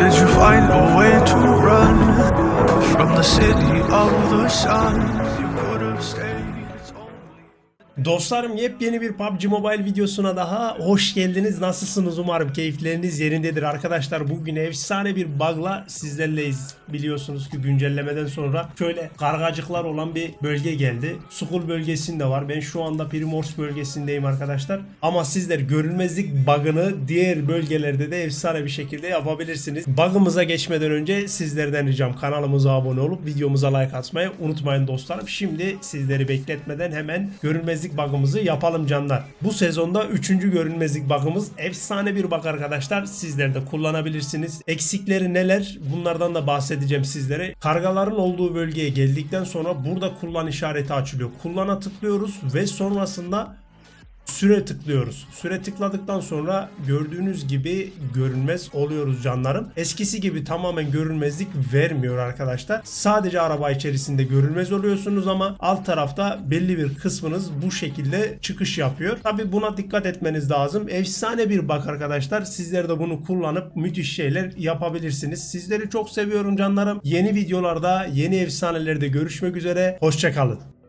did you find a way to run from the city of the sun? You could have stayed. Dostlarım yepyeni bir PUBG Mobile videosuna daha hoş geldiniz. Nasılsınız? Umarım keyifleriniz yerindedir. Arkadaşlar bugün efsane bir bug'la sizlerleyiz. Biliyorsunuz ki güncellemeden sonra şöyle kargacıklar olan bir bölge geldi. Sukul bölgesinde var. Ben şu anda Primors bölgesindeyim arkadaşlar. Ama sizler görünmezlik bug'ını diğer bölgelerde de efsane bir şekilde yapabilirsiniz. Bug'ımıza geçmeden önce sizlerden ricam kanalımıza abone olup videomuza like atmayı unutmayın dostlarım. Şimdi sizleri bekletmeden hemen görünmezlik bug'ımızı yapalım canlar. Bu sezonda 3. görünmezlik bug'ımız efsane bir bug arkadaşlar. Sizler de kullanabilirsiniz. Eksikleri neler? Bunlardan da bahsedeceğim sizlere. Kargaların olduğu bölgeye geldikten sonra burada kullan işareti açılıyor. Kullana tıklıyoruz ve sonrasında Süre tıklıyoruz. Süre tıkladıktan sonra gördüğünüz gibi görünmez oluyoruz canlarım. Eskisi gibi tamamen görünmezlik vermiyor arkadaşlar. Sadece araba içerisinde görünmez oluyorsunuz ama alt tarafta belli bir kısmınız bu şekilde çıkış yapıyor. Tabi buna dikkat etmeniz lazım. Efsane bir bak arkadaşlar. Sizler de bunu kullanıp müthiş şeyler yapabilirsiniz. Sizleri çok seviyorum canlarım. Yeni videolarda, yeni efsanelerde görüşmek üzere. Hoşçakalın.